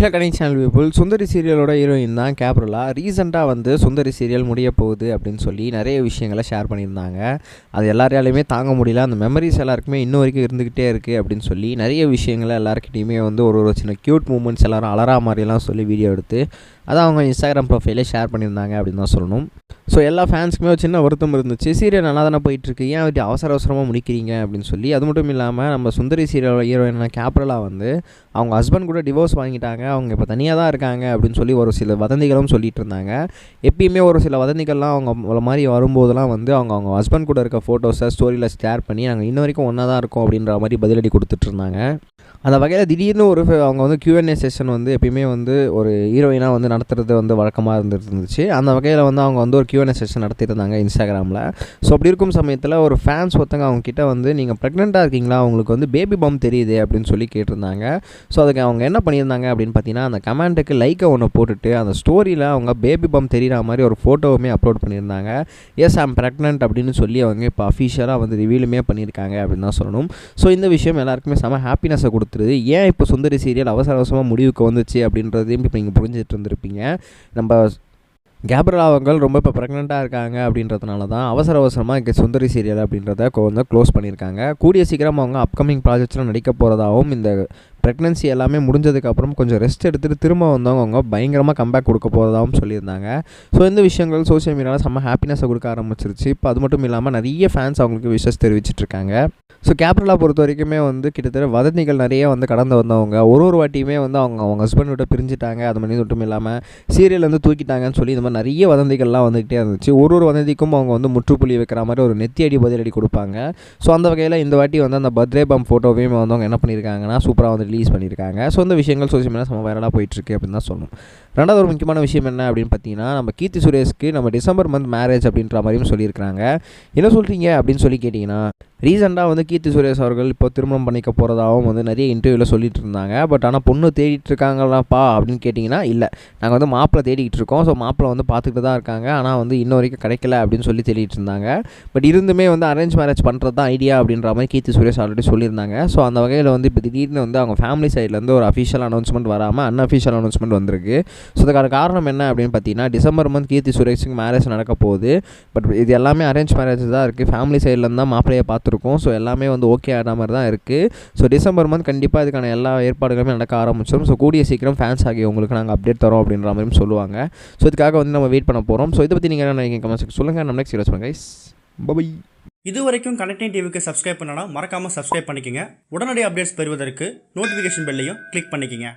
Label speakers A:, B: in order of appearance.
A: Hello Ganesh channel people Sundari சீரியலோட heroine தான் கேப்ரலா. ரீசெண்டாக வந்து சுந்தரி சீரியல் முடிய போகுது அப்படின்னு சொல்லி நிறைய விஷயங்களை ஷேர் பண்ணியிருந்தாங்க. அது எல்லாராலையுமே தாங்க முடியல. அந்த மெமரிஸ் எல்லாருக்குமே இன்ன வரைக்கும் இருந்துக்கிட்டே இருக்குது அப்படின்னு சொல்லி நிறைய விஷயங்களை எல்லாருக்கிட்டையுமே வந்து ஒரு ஒரு சின்ன க்யூட் மூமெண்ட்ஸ் எல்லோரும் அலறா மாதிரிலாம் சொல்லி வீடியோ எடுத்து அதை அவங்க இன்ஸ்டாகிராம் ப்ரொஃபைலே ஷேர் பண்ணியிருந்தாங்க அப்படின்னு தான் சொல்லணும். ஸோ எல்லா ஃபேன்ஸுக்குமே ஒரு சின்ன வருத்தம் இருந்துச்சு. சீரியல் நல்லா தானே போயிட்டுருக்கு. ஏன் அப்படி அவசர அவசரமாக முடிக்கிறீங்க அப்படின்னு சொல்லி அது மட்டும் இல்லாமல் நம்ம சுந்தரி சீரியல் ஹீரோயினான கேப்ரலா வந்து அவங்க ஹஸ்பண்ட் கூட டிவோர்ஸ் வாங்கிட்டாங்க. அவங்க இப்போ தனியாக தான் இருக்காங்க அப்படின்னு சொல்லி ஒரு சில வதந்திகளும் சொல்லிட்டு இருந்தாங்க. எப்பயுமே ஒரு சில வதந்திகள்லாம் அவங்க மாதிரி வரும்போதெல்லாம் வந்து அவங்க அவங்க ஹஸ்பண்ட் கூட இருக்க ஃபோட்டோஸை ஸ்டோரியில் ஷேர் பண்ணி நாங்கள் இன்ன வரைக்கும் ஒன்றா தான் இருக்கோம் அப்படின்ற மாதிரி பதிலடி கொடுத்துட்டு இருந்தாங்க. அந்த வகையில் திடீர்னு ஒரு அவங்க வந்து கியூஎன்ஏ செஷன் வந்து எப்பயுமே வந்து ஒரு ஹீரோயினாக வந்து நடத்துறது வந்து வழக்கமாக இருந்துருந்துச்சு அந்த வகையில் வந்து அவங்க வந்து ஒரு Q&A செஷன் நடத்தியிருந்தாங்க இன்ஸ்டாகிராமில் ஸோ அப்படி இருக்கும் சமயத்தில் ஒரு ஃபேன்ஸ் ஒருத்தங்க அவங்கக்கிட்ட வந்து நீங்கள் ப்ரெக்னெண்ட்டாக இருக்கீங்களா? அவங்களுக்கு வந்து பேபி பம் தெரியுது அப்படின்னு சொல்லி கேட்டிருந்தாங்க. ஸோ அதுக்கு அவங்க என்ன பண்ணியிருந்தாங்க அப்படின்னு பார்த்தீங்கன்னா அந்த கமெண்ட்டுக்கு லைக்கை ஒன்று போட்டுட்டு அந்த ஸ்டோரியில் அவங்க பேபி பம் தெரிகிற மாதிரி ஒரு ஃபோட்டோவுமே அப்லோட் பண்ணியிருந்தாங்க. எஸ் ஐம் ப்ரெக்னென்ட் அப்படின்னு சொல்லி அவங்க இப்போ அஃபிஷியலாக வந்து ரிவீலுமே பண்ணியிருக்காங்க அப்படின்னு தான் சொல்லணும். ஸோ இந்த விஷயம் எல்லாருக்குமே செம ஹாப்பினஸை கொடுத்துருது. ஏன் இப்போ சுந்தரி சீரியல் அவசர அவசரமாக முடிவுக்கு வந்துச்சு அப்படின்றதையும் இப்போ நீங்கள் புரிஞ்சுட்டு இருந்திருப்பீங்க. நம்ம கேப்ரல் அவங்கள் ரொம்ப இப்போ ப்ரெக்னெண்ட்டாக இருக்காங்க அப்படின்றதுனால தான் அவசர அவசரமாக இங்கே சுந்தரி சீரியல் அப்படின்றத வந்து க்ளோஸ் பண்ணியிருக்காங்க. கூடிய சீக்கிரம் அவங்க அப்கமிங் ப்ராஜெக்ட்ஸில் நடிக்க போகிறதாகவும் இந்த ப்ரெக்னன்சி எல்லாமே முடிஞ்சதுக்கப்புறம் கொஞ்சம் ரெஸ்ட் எடுத்துகிட்டு திரும்ப வந்தவங்க அவங்க பயங்கரமாக கம்பேக் கொடுக்க போகிறதாகவும் சொல்லியிருந்தாங்க. ஸோ இந்த விஷயங்கள் சோஷியல் மீடியாவில் செம்ம ஹாப்பினஸை கொடுக்க ஆரம்பிச்சிருச்சு. இப்போ அது மட்டும் இல்லாமல் நிறைய ஃபேன்ஸ் அவங்களுக்கு விஷஸ் தெரிவிச்சிட்ருக்காங்க ஸோ கேப்ரலா பொறுத்த வரைக்குமே வந்து கிட்டத்தட்ட வதந்திகள் நிறைய வந்து கடந்து வந்தவங்க. ஒரு ஒரு வாட்டியுமே வந்து அவங்க அவங்க ஹஸ்பண்ட் விட்ட பிரிஞ்சுட்டாங்க. அது மாதிரி மட்டும் இல்லாமல் சீரியல் வந்து தூக்கிட்டாங்கன்னு சொல்லி இந்த மாதிரி நிறைய வதந்திகள்லாம் வந்துகிட்டே இருந்துச்சு. ஒரு ஒரு வதந்திக்கும் அவங்க வந்து முற்றுப்புள்ளி வைக்கிற மாதிரி ஒரு நெத்தி அடி பதிலடி கொடுப்பாங்க. ஸோ அந்த வகையில் இந்த வாட்டி வந்து அந்த பர்த்டே பம் ஃபோட்டோவையும் வந்து அவங்க என்ன பண்ணியிருக்காங்கன்னா சூப்பராக வந்து ரிலீஸ் பண்ணியிருக்காங்க. ஸோ இந்த விஷயங்கள் சோஷியல் மீடியா செம்ம வைரலாக போயிட்டுருக்கு அப்படின்னு தான் சொல்லணும். ரெண்டாவது ஒரு முக்கியமான விஷயம் என்ன அப்படின்னு பார்த்தீங்கன்னா நம்ம கீர்த்தி சுரேஷ்க்கு நம்ம டிசம்பர் மந்த் மேரேஜ் அப்படின்ற மாதிரியும் சொல்லியிருக்காங்க என்ன சொல்கிறீங்க அப்படின்னு சொல்லி கேட்டிங்கன்னா ரீசெண்டாக வந்து கீர்த்தி சுரேஷ் அவர்கள் இப்போ திருமணம் பண்ணிக்க போகிறதாகவும் வந்து நிறைய இன்டர்வியூவில் சொல்லிட்டு இருந்தாங்க பட் ஆனால் பொண்ணு தேடிட்டு இருக்காங்களாப்பா அப்படின்னு கேட்டிங்கன்னா இல்லை. நாங்கள் வந்து மாப்பிள்ளை தேடிக்கிட்டு இருக்கோம் ஸோ மாப்பிள்ளை வந்து பார்த்துக்கிட்டு தான் இருக்காங்க. ஆனால் வந்து இன்ன வரைக்கும் கிடைக்கல அப்படின்னு சொல்லி தேடிட்டு இருந்தாங்க பட் இருந்துமே வந்து அரேஞ்ச் மேரேஜ் பண்ணுறது தான் ஐடியா அப்படின்ற மாதிரி கீர்த்தி சுரேஷ் ஆல்ரெடி சொல்லியிருந்தாங்க. ஸோ அந்த வகையில் வந்து இப்போ திடீர்னு வந்து அவங்க ஃபேமிலி சைட்லேருந்து ஒரு அஃபிஷியல் அனௌன்ஸ்மெண்ட் வராமல் அன்அஃபிஷியல் அனௌன்ஸ்மெண்ட் வந்திருக்கு. ஸோ அதுக்கான காரணம் என்ன அப்படின்னு பார்த்தீங்கன்னா டிசம்பர் மந்த் கீர்த்தி சுரேஷுக்கு மேரேஜ் நடக்க போகுது. பட் இது எல்லாமே அரேஞ்ச் மேரேஜ் தான் இருக்குது ஃபேமிலி சைட்லேருந்து தான் மாப்பிள்ளையை பார்த்துருக்கோம். ஸோ எல்லாமே வந்து ஓகே ஆகிற மாதிரி தான் இருக்குது ஸோ டிசம்பர் மந்த் கண்டிப்பாக இதுக்கான எல்லா ஏற்பாடுகளுமே நடக்க ஆரம்பிச்சிடும் ஸோ கூடிய சீக்கிரம் ஃபேன்ஸ் ஆகி உங்களுக்கு நாங்கள் அப்டேட் தரோம் அப்படின்ற மாதிரியும் சொல்லுவாங்க. ஸோ இதுக்காக வந்து நம்ம வெயிட் பண்ண போகிறோம் ஸோ இதை பற்றி நீங்கள் என்ன நினைக்கிறீங்க? கமெண்ட்ஸ் சொல்லுங்கள் நம்ம நெக்ஸ்ட் வீடியோஸ் பண்ணுங்க பபை
B: இது வரைக்கும் கனெக்டிங் டிவிக்கு சப்ஸ்கிரைப் பண்ணனா மறக்காமல் சப்ஸ்கிரைப் பண்ணிக்கங்க. உடனடி அப்டேட்ஸ் பெறுவதற்கு நோட்டிஃபிகேஷன் பெல்லையும் கிளிக் பண்ணிக்கங்க.